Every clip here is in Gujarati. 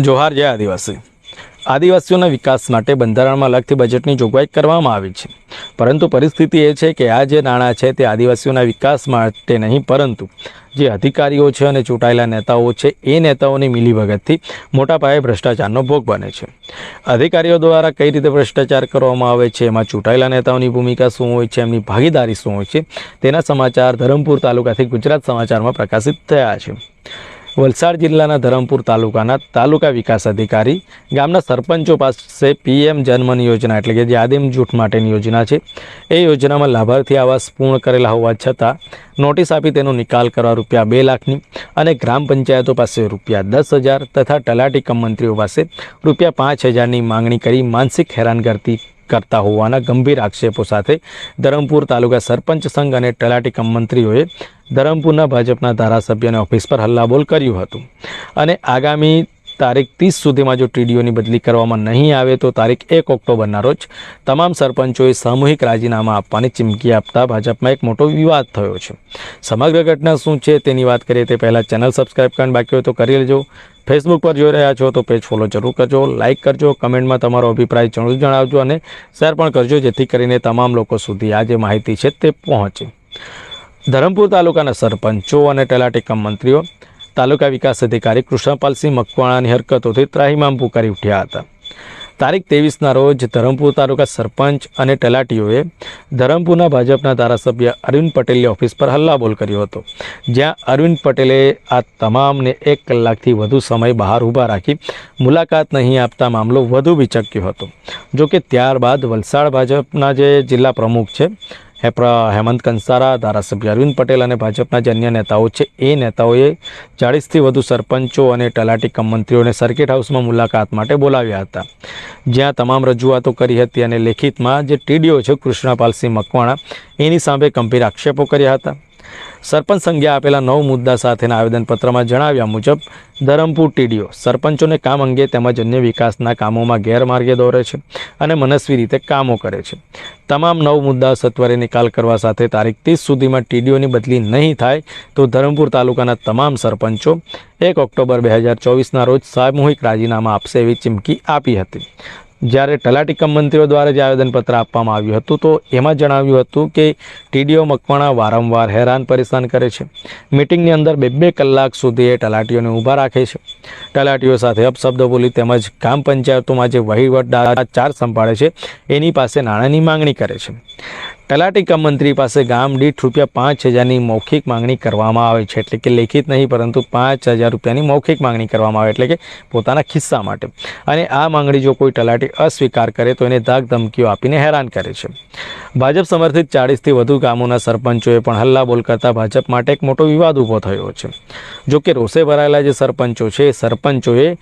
જોહાર જય આદિવાસી. આદિવાસીઓના વિકાસ માટે બંધારણમાં અલગથી બજેટની જોગવાઈ કરવામાં આવી છે. પરંતુ પરિસ્થિતિ એ છે કે આ જે નાણાં છે તે આદિવાસીઓના વિકાસ માટે નહીં, પરંતુ જે અધિકારીઓ છે અને ચૂંટાયેલા નેતાઓ છે, એ નેતાઓની મિલીભગતથી મોટા પાયે ભ્રષ્ટાચારનો ભોગ બને છે. અધિકારીઓ દ્વારા કઈ રીતે ભ્રષ્ટાચાર કરવામાં આવે છે, એમાં ચૂંટાયેલા નેતાઓની ભૂમિકા શું હોય છે, એમની ભાગીદારી શું હોય છે, તેના સમાચાર ધરમપુર તાલુકાથી ગુજરાત સમાચારમાં પ્રકાશિત થયા છે. વલસાડ જિલ્લાના ધરમપુર તાલુકાના તાલુકા વિકાસ અધિકારી, ગામના સરપંચો પાસે પીએમ જનમન યોજના એટલે કે જે આદિમ જૂથ માટેની યોજના છે. એ યોજનામાં લાભાર્થી આવાસ પૂર્ણ કરેલા હોવા છતાં નોટિસ આપી તેનો નિકાલ કરવા રૂપિયા બે લાખની અને ગ્રામ પંચાયતો પાસે રૂપિયા દસ હજાર તથા તલાટી કમ મંત્રીઓ પાસે રૂપિયા પાંચ હજારની માંગણી કરી માનસિક હેરાન કરતા હોવાના ગંભીર આક્ષેપો સાથે ધરમપુર તાલુકા સરપંચ સંઘ અને તલાટી કમ મંત્રીઓએ ધરમપુરના ભાજપના ધારાસભ્યને ઓફિસ પર હલ્લાબોલ કર્યું હતું. અને આગામી તારીખ ત્રીસ સુધીમાં જો ટીડીઓની બદલી કરવામાં નહીં આવે તો તારીખ એક ઓક્ટોબરના રોજ તમામ સરપંચોએ સામૂહિક રાજીનામા આપવાની ચીમકી આપતા ભાજપમાં એક મોટો વિવાદ થયો છે. સમગ્ર ઘટના શું છે તેની વાત કરીએ તે પહેલાં ચેનલ સબસ્ક્રાઇબ કરવાનું બાકી હોય તો કરી લેજો. ફેસબુક પર જોઈ રહ્યા છો તો પેજ ફોલો જરૂર કરજો લાઇક કરજો, કમેન્ટમાં તમારો અભિપ્રાય જરૂર જણાવજો અને શેર પણ કરજો જેથી કરીને તમામ લોકો સુધી આ જે માહિતી છે તે પહોંચે. ધરમપુર તાલુકાના સરપંચો અને તલાટી કમ મંત્રીઓ તાલુકા વિકાસ અધિકારી કૃષ્ણપાલસિંહ મકવાણાની હરકતોથી ત્રાહીમામ પુકારી ઉઠ્યા હતા. તારીખ ત્રેવીસના રોજ ધરમપુર તાલુકા સરપંચ અને તલાટીઓએ ધરમપુરના ભાજપના ધારાસભ્ય અરવિંદ પટેલની ઓફિસ પર હલ્લાબોલ કર્યો હતો. જ્યાં અરવિંદ પટેલે આ તમામને એક કલાકથી વધુ સમય બહાર ઊભા રાખી મુલાકાત નહીં આપતા મામલો વધુ વિચક્યો હતો. જો કે ત્યારબાદ વલસાડ ભાજપના જે જિલ્લા પ્રમુખ છે હેમંત કંસારા, ધારાસભ્ય અરવિંદ પટેલ અને ભાજપના જે અન્ય નેતાઓ છે, એ નેતાઓએ ચાળીસથી વધુ સરપંચો અને તલાટી કમ મંત્રીઓને સર્કિટ હાઉસમાં મુલાકાત માટે બોલાવ્યા હતા. જ્યાં તમામ રજૂઆતો કરી હતી અને લેખિતમાં જે ટીડીઓ છે, કૃષ્ણપાલસિંહ મકવાણા, એની સામે ગંભીર આક્ષેપો કર્યા હતા. સરપંચ સંઘે આપેલા નવ મુદ્દા સાથેના આવેદનપત્રમાં જણાવ્યા મુજબ, ધરમપુર ટીડીઓ સરપંચોને કામ અંગે તેમજ અન્ય વિકાસના કામોમાં ગેરમાર્ગે દોરે છે અને મનસ્વી રીતે કામો કરે છે. તમામ નવ મુદ્દા સત્વરે નિકાલ કરવા સાથે તારીખ ત્રીસ સુધીમાં ટીડીઓની બદલી નહીં થાય તો ધરમપુર તાલુકાના તમામ સરપંચો એક ઓક્ટોબર બે હજાર ચોવીસના રોજ સામૂહિક રાજીનામા આપશે એવી ચીમકી આપી હતી. જ્યારે તલાટી કમ મંત્રીઓ દ્વારા જે આવેદનપત્ર આપવામાં આવ્યું હતું, તો એમાં જણાવ્યું હતું કે ટીડીઓ મકવાણા વારંવાર હેરાન પરેશાન કરે છે. મિટિંગની અંદર બે બે કલાક સુધી એ તલાટીઓને ઊભા રાખે છે. તલાટીઓ સાથે અપશબ્દ બોલી તેમજ ગ્રામ પંચાયતોમાં જે વહીવટદાર ચાર સંભાળે છે, એની પાસે નાણાંની માંગણી કરે છે. તલાટી મંત્રી પાસે ગામ દીઠ રૂપિયા પાંચ હજારની મૌખિક માંગણી કરવામાં આવે છે. એટલે કે લેખિત નહીં, પરંતુ પાંચ હજાર રૂપિયાની મૌખિક માંગણી કરવામાં આવે. એટલે કે પોતાના ખિસ્સા માટે. અને આ માંગણી જો કોઈ તલાટી અસ્વીકાર કરે, તો એને ધાક ધમકીઓ આપીને હેરાન કરે છે. ભાજપ સમર્થિત ચાળીસથી વધુ ગામોના સરપંચોએ પણ હલ્લાબોલ કરતા ભાજપ માટે એક મોટો વિવાદ ઊભો થયો છે. જો કે રોષે ભરાયેલા જે સરપંચો છે સરપંચોએ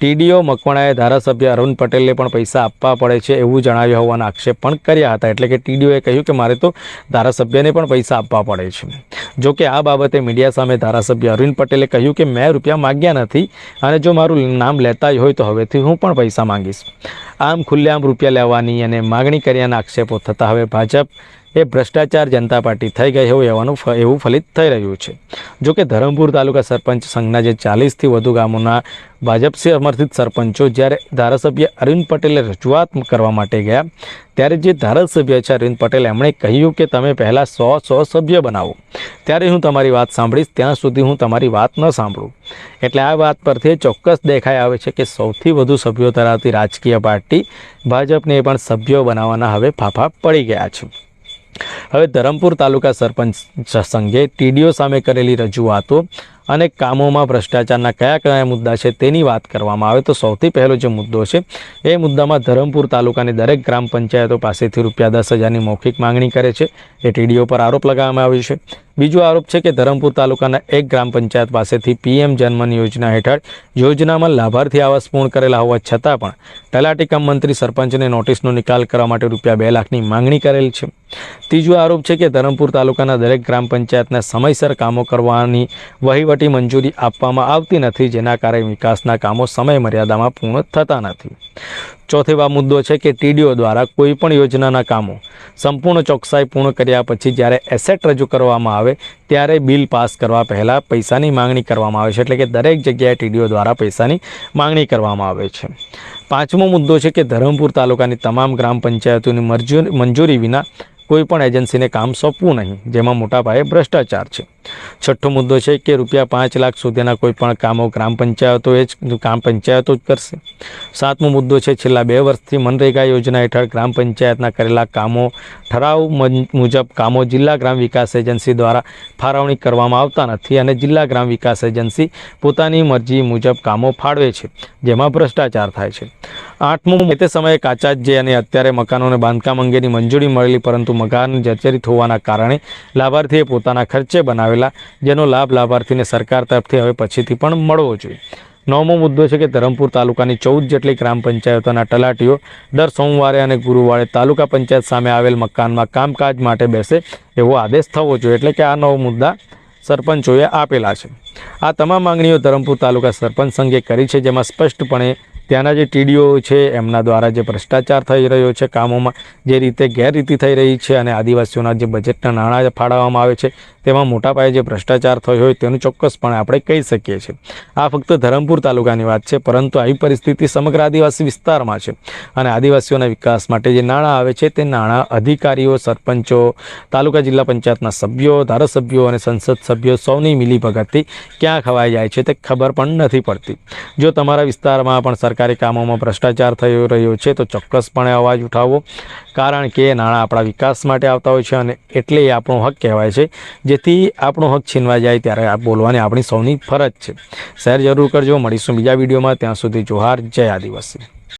ટીડીઓ મકવાણાએ ધારાસભ્ય અરુણ પટેલને પણ પૈસા આપવા પડે છે એવું જણાવ્યા હોવાના આક્ષેપ પણ કર્યા હતા. એટલે કે ટીડીઓએ કહ્યું કે મારે તો ધારાસભ્યને પણ પૈસા આપવા પડે છે. જો કે આ બાબતે મીડિયા સામે ધારાસભ્ય અરવિંદ પટેલે કહ્યું કે મેં રૂપિયા માગ્યા નથી અને જો મારું નામ લેતા હોય તો હવેથી હું પણ પૈસા માંગીશ. આમ ખુલ્લેઆમ રૂપિયા લેવાની અને માગણી કર્યાના આક્ષેપો થતાં હવે ભાજપ એ ભ્રષ્ટાચાર જનતા પાર્ટી થઈ ગઈ હોય એવાનું એવું ફલિત થઈ રહ્યું છે. જો કે ધરમપુર તાલુકા સરપંચ સંઘના જે ચાલીસથી વધુ ગામોના ભાજપ સમર્થિત સરપંચો જ્યારે ધારાસભ્ય અરવિંદ પટેલે રજૂઆત કરવા માટે ગયા, ત્યારે જે ધારાસભ્ય છે અરવિંદ પટેલ એમણે કહ્યું કે તમે પહેલાં સો સો સભ્ય બનાવો. ત્યારે હું તમારી વાત સાંભળીશ, ત્યાં સુધી હું તમારી વાત ન સાંભળું. એટલે આ વાત પરથી ચોક્કસ દેખાઈ આવે છે કે સૌથી વધુ સભ્યો ધરાવતી રાજકીય પાર્ટી ભાજપને પણ સભ્યો બનાવવાના હવે ફાફા પડી ગયા છે. હવે ધરમપુર તાલુકા સરપંચ સંઘે ટીડીઓ સામે કરેલી રજૂઆતો અને કામોમાં ભ્રષ્ટાચારના કયા કયા મુદ્દા છે તેની વાત કરવામાં આવે તો સૌથી પહેલો જે મુદ્દો છે, એ મુદ્દામાં ધરમપુર તાલુકાની દરેક ગ્રામ પંચાયતો પાસેથી રૂપિયા દસ હજારની મૌખિક માંગણી કરે છે. એ ટીડીઓ પર આરોપ લગાવવામાં આવ્યો છે. બીજો આરોપ છે કે ધરમપુર તાલુકાના એક ગ્રામ પંચાયત પાસેથી પીએમ જન્મન યોજના હેઠળ યોજનામાં લાભાર્થી આવાસ પૂર્ણ કરેલા હોવા છતાં પણ તલાટી કમ મંત્રી સરપંચને નોટિસનો નિકાલ કરવા માટે રૂપિયા બે લાખની માંગણી કરેલ છે. ત્રીજો આરોપ છે કે ધરમપુર તાલુકાના દરેક ગ્રામ પંચાયતના સમયસર કામો કરવાની વહીવટ વહીવટી મંજૂરી આપવામાં આવતી નથી, જેના કારણે વિકાસના કામો સમય મર્યાદામાં પૂર્ણ થતા નથી. ચોથો એવા મુદ્દો છે કે ટીડીઓ દ્વારા કોઈ પણ યોજનાના કામો સંપૂર્ણ ચોકસાઈ પૂર્ણ કર્યા પછી જ્યારે એસેટ રજૂ કરવામાં આવે, ત્યારે બિલ પાસ કરવા પહેલાં પૈસાની માંગણી કરવામાં આવે છે. એટલે કે દરેક જગ્યાએ ટીડીઓ દ્વારા પૈસાની માંગણી કરવામાં આવે છે. પાંચમો મુદ્દો છે કે ધરમપુર તાલુકાની તમામ ગ્રામ પંચાયતોની મંજૂરી વિના કોઈ પણ એજન્સીને કામ સોંપવું નહીં, જેમાં મોટા પાયે ભ્રષ્ટાચાર છે. છઠ્ઠો મુદ્દો છે કે રૂપિયા પાંચ લાખ સુધીના કોઈ પણ કામો ગ્રામ પંચાયતો એ જ, ગ્રામ પંચાયતો જ કરશે. સાતમો મુદ્દો છે છેલ્લા બે વર્ષથી મનરેગા યોજના હેઠળ ગ્રામ પંચાયતના કરેલા કામો, ઠરાવ મુજબ કામો જિલ્લા ગ્રામ વિકાસ એજન્સી દ્વારા ફાળવણી કરવામાં આવતા નથી અને જિલ્લા ગ્રામ વિકાસ એજન્સી પોતાની મરજી મુજબ કામો ફાળવે છે, જેમાં ભ્રષ્ટાચાર થાય છે. આઠમું તે સમયે કાચા જે અને અત્યારે મકાનોને બાંધકામ અંગેની મંજૂરી મળેલી, પરંતુ મકાન જર્જરિત હોવાના કારણે લાભાર્થીએ પોતાના ખર્ચે બનાવેલા, જેનો લાભ લાભાર્થીને સરકાર તરફથી હવે પછીથી પણ મળવો જોઈએ. નવમો મુદ્દો છે કે ધરમપુર તાલુકાની ચૌદ જેટલી ગ્રામ પંચાયતોના તલાટીઓ દર સોમવારે અને ગુરુવારે તાલુકા પંચાયત સામે આવેલ મકાનમાં કામકાજ માટે બેસે એવો આદેશ થવો જોઈએ. એટલે કે આ નવ મુદ્દા સરપંચોએ આપેલા છે. આ તમામ માંગણીઓ ધરમપુર તાલુકા સરપંચ સંઘે કરી છે, જેમાં સ્પષ્ટપણે ત્યાંના જે ટીડીઓ છે, એમના દ્વારા જે ભ્રષ્ટાચાર થઈ રહ્યો છે કામોમાં, જે રીતે ગેરરીતિ થઈ રહી છે અને આદિવાસીઓના જે બજેટના નાણાં ફાળવવામાં આવે છે, તેમાં મોટા પાયે જે ભ્રષ્ટાચાર થયો હોય તેનું ચોક્કસપણે આપણે કહી શકીએ છીએ. આ ફક્ત ધરમપુર તાલુકાની વાત છે, પરંતુ આવી પરિસ્થિતિ સમગ્ર આદિવાસી વિસ્તારમાં છે અને આદિવાસીઓના વિકાસ માટે જે નાણાં આવે છે, તે નાણાં અધિકારીઓ, સરપંચો, તાલુકા જિલ્લા પંચાયતના સભ્યો, ધારાસભ્યો અને સંસદ સભ્યો સૌની મિલીભગતથી ક્યાં ખવાઈ જાય છે તે ખબર પણ નથી પડતી. જો તમારા વિસ્તારમાં પણ સરકારી કામોમાં ભ્રષ્ટાચાર થઈ રહ્યો છે, તો ચોક્કસપણે અવાજ ઉઠાવો. કારણ કે નાણાં આપણા વિકાસ માટે આવતા હોય છે અને એટલે એ આપણો હક કહેવાય છે. જેથી આપણો હક છીનવા જાય ત્યારે આ બોલવાની આપણી સૌની ફરજ છે. શેર જરૂર કરજો. મળીશું બીજા વિડીયોમાં. ત્યાં સુધી જોહાર. જય આદિવાસી.